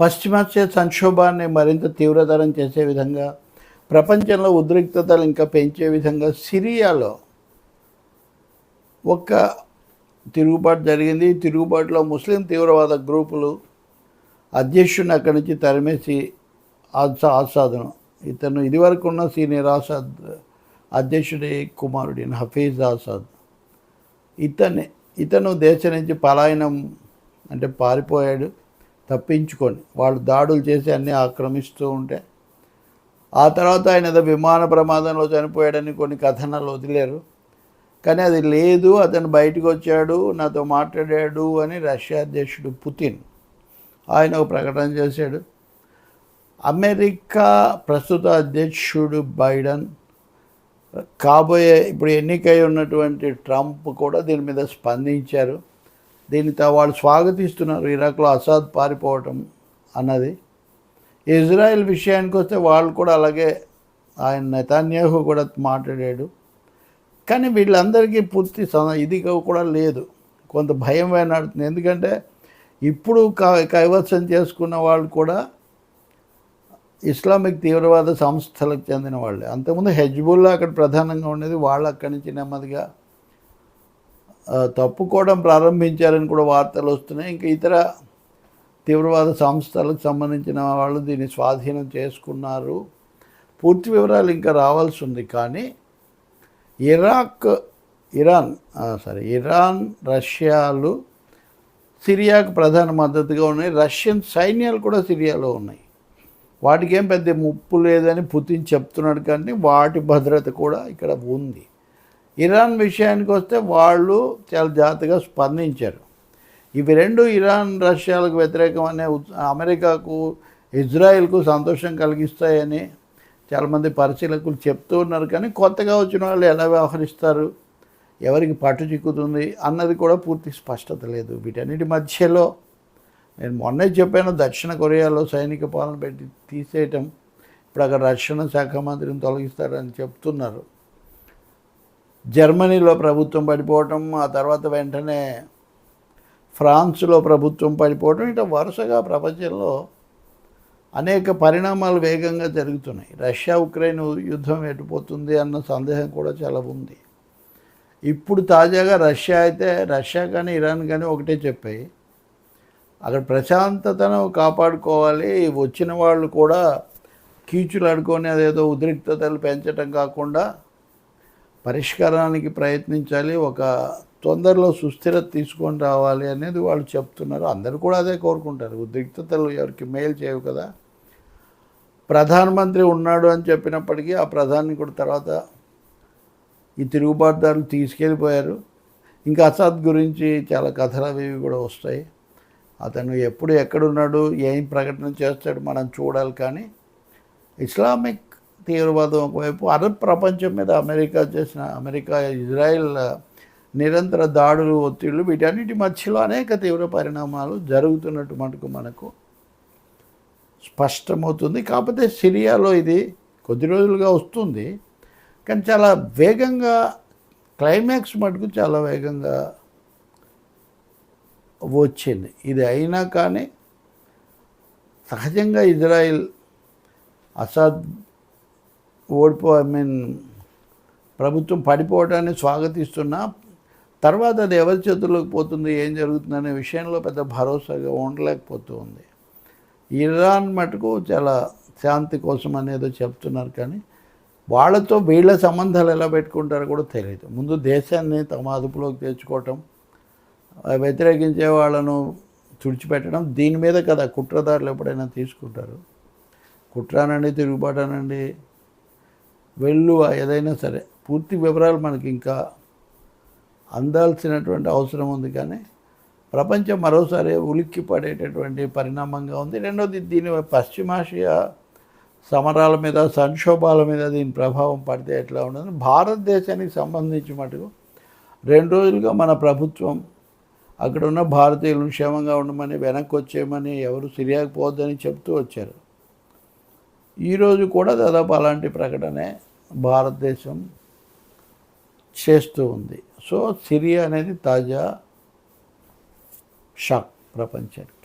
పశ్చిమాత్య సంక్షోభాన్ని మరింత తీవ్రతరం చేసే విధంగా ప్రపంచంలో ఉద్రిక్తతలు ఇంకా పెంచే విధంగా సిరియాలో ఒక తిరుగుబాటు జరిగింది. తిరుగుబాటులో ముస్లిం తీవ్రవాద గ్రూపులు అధ్యక్షుడిని అక్కడి నుంచి తరిమేసి ఆసా ఇతను ఇదివరకు ఉన్న సీనియర్ ఆసాద్ అధ్యక్షుడి కుమారుడి హఫీజ్ ఆసాద్ ఇతని ఇతను దేశం నుంచి పలాయనం అంటే పారిపోయాడు. తప్పించుకొని వాళ్ళు దాడులు చేసి అన్నీ ఆక్రమిస్తూ ఉంటే ఆ తర్వాత ఆయన ఏదో విమాన ప్రమాదంలో చనిపోయాడని కొన్ని కథనాలు వదిలేరు. కానీ అది లేదు అతను బయటకు వచ్చాడు నాతో మాట్లాడాడు అని రష్యా అధ్యక్షుడు పుతిన్ ఆయన ఒక ప్రకటన చేశాడు. అమెరికా ప్రస్తుత అధ్యక్షుడు బైడెన్ కాబోయే ఇప్పుడు ఎన్నికై ఉన్నటువంటి ట్రంప్ కూడా దీని మీద స్పందించారు. దీనితో వాళ్ళు స్వాగతిస్తున్నారు ఇరాక్లో అసాద్ పారిపోవటం అన్నది. ఇజ్రాయెల్ విషయానికి వస్తే వాళ్ళు కూడా అలాగే ఆయన నెతాన్యాహు కూడా మాట్లాడాడు. కానీ వీళ్ళందరికీ పూర్తి సమ- ఇది కూడా లేదు. కొంత భయం వేనాడుతుంది ఎందుకంటే ఇప్పుడు క- కైవసం చేసుకున్న వాళ్ళు కూడా ఇస్లామిక్ తీవ్రవాద సంస్థలకు చెందిన వాళ్ళే. అంతకుముందు హెజ్బుల్లా అక్కడ ప్రధానంగా ఉండేది. వాళ్ళు అక్కడి నుంచి నెమ్మదిగా తప్పుకోవడం ప్రారంభించారని కూడా వార్తలు వస్తున్నాయి. ఇంకా ఇతర తీవ్రవాద సంస్థలకు సంబంధించిన వాళ్ళు దీన్ని స్వాధీనం చేసుకున్నారు. పూర్తి వివరాలు ఇంకా రావాల్సి ఉంది. కానీ ఇరాక్ ఇరాన్ సారీ ఇరాన్ రష్యాలు సిరియాకు ప్రధాన మద్దతుగా ఉన్నాయి. రష్యన్ సైన్యాలు కూడా సిరియాలో ఉన్నాయి. వాటికి ఏం పెద్ద ముప్పు లేదని పుతిన్ చెప్తున్నాడు. కానీ వాటి భద్రత కూడా ఇక్కడ ఉంది. ఇరాన్ విషయానికి వస్తే వాళ్ళు చాలా జాగ్రత్తగా స్పందించారు. ఇవి రెండు ఇరాన్ రష్యాలకు వ్యతిరేకం అనే అమెరికాకు ఇజ్రాయెల్కు సంతోషం కలిగిస్తాయని చాలామంది పరిశీలకులు చెప్తూ ఉన్నారు. కానీ కొత్తగా వచ్చిన వాళ్ళు ఎలా వ్యవహరిస్తారు? ఎవరికి పట్టు చిక్కుతుంది? అన్నది కూడా పూర్తి స్పష్టత లేదు. వీటన్నిటి మధ్యలో నేను మొన్నే చెప్పాను దక్షిణ కొరియాలో సైనిక పాలన పెట్టి తీసేయటం ఇప్పుడు అక్కడ రక్షణ శాఖ మంత్రిని తొలగిస్తారని చెప్తున్నారు. జర్మనీలో ప్రభుత్వం పడిపోవటం ఆ తర్వాత వెంటనే ఫ్రాన్స్లో ప్రభుత్వం పడిపోవటం ఇట్లా వరుసగా ప్రపంచంలో అనేక పరిణామాలు వేగంగా జరుగుతున్నాయి. రష్యా ఉక్రెయిన్ యుద్ధం ఎటుపోతుంది అన్న సందేహం కూడా చాలా ఉంది. ఇప్పుడు తాజాగా రష్యా అయితే రష్యా కానీ ఇరాన్ కానీ ఒకటే చెప్పాయి. అక్కడ ప్రశాంతతను కాపాడుకోవాలి. వచ్చిన వాళ్ళు కూడా కీచులు అడుకొని అదేదో ఉద్రిక్తతలు పెంచటం కాకుండా పరిష్కారానికి ప్రయత్నించాలి ఒక తొందరలో సుస్థిరత తీసుకొని రావాలి అనేది వాళ్ళు చెప్తున్నారు. అందరూ కూడా అదే కోరుకుంటారు. ఉద్రిక్తతలు ఎవరికి మేలు చేయవు కదా. ప్రధానమంత్రి ఉన్నాడు అని చెప్పినప్పటికీ ఆ ప్రధాని కూడా తర్వాత ఈ తిరుగుబాటుదారులు తీసుకెళ్ళిపోయారు. ఇంకా అసాద్ గురించి చాలా కథలు అవి ఇవి కూడా వస్తాయి. అతను ఎప్పుడు ఎక్కడున్నాడు ఏం ప్రకటన చేస్తాడు మనం చూడాలి కానీ ఇస్లామిక్ తీవ్రవాదం ఒకవైపు అరబ్ ప్రపంచం మీద అమెరికా చేసిన అమెరికా ఇజ్రాయెల్ నిరంతర దాడులు ఒత్తిళ్ళు వీటన్నిటి మధ్యలో అనేక తీవ్ర పరిణామాలు జరుగుతున్నట్టు మటుకు మనకు స్పష్టమవుతుంది. కాకపోతే సిరియాలో ఇది కొద్ది రోజులుగా వస్తుంది. కానీ చాలా వేగంగా క్లైమాక్స్ మటుకు చాలా వేగంగా వచ్చింది. ఇది అయినా కానీ సహజంగా ఇజ్రాయిల్ అసాద్ ఓడిపో ఐ మీన్ ప్రభుత్వం పడిపోవడాన్ని స్వాగతిస్తున్నా తర్వాత అది ఎవరి చేతుల్లోకి పోతుంది ఏం జరుగుతుందనే విషయంలో పెద్ద భరోసాగా ఉండలేకపోతూ ఉంది ఇరాన్ మటుకు చాలా శాంతి కోసం అనేదో చెప్తున్నారు కానీ వాళ్ళతో వీళ్ళ సంబంధాలు ఎలా పెట్టుకుంటారో కూడా తెలియదు ముందు దేశాన్ని తమ అదుపులోకి తెచ్చుకోవటం వ్యతిరేకించే వాళ్ళను తుడిచిపెట్టడం దీని మీద కదా కుట్రదారులు ఎప్పుడైనా తీసుకుంటారు. కుట్రానండి తిరుగుబాటానండి వెళ్ళు ఏదైనా సరే. పూర్తి వివరాలు మనకి ఇంకా అందాల్సినటువంటి అవసరం ఉంది కానీ ప్రపంచం మరోసారి ఉలిక్కి పడేటటువంటి పరిణామంగా ఉంది. రెండోది దీని పశ్చిమాసియా సమరాల మీద సంక్షోభాల మీద దీని ప్రభావం పడితే ఎట్లా ఉండదు? భారతదేశానికి సంబంధించి మటుకు రెండు రోజులుగా మన ప్రభుత్వం అక్కడ ఉన్న భారతీయులు క్షేమంగా ఉండమని వెనక్కి వచ్చేయమని ఎవరు సిరియాకు పోవద్దని చెప్తూ వచ్చారు. ఈరోజు కూడా దాదాపు అలాంటి ప్రకటనే భారతదేశం చేస్తూ ఉంది. సో సిరియా అనేది తాజా షాక్ ప్రపంచానికి.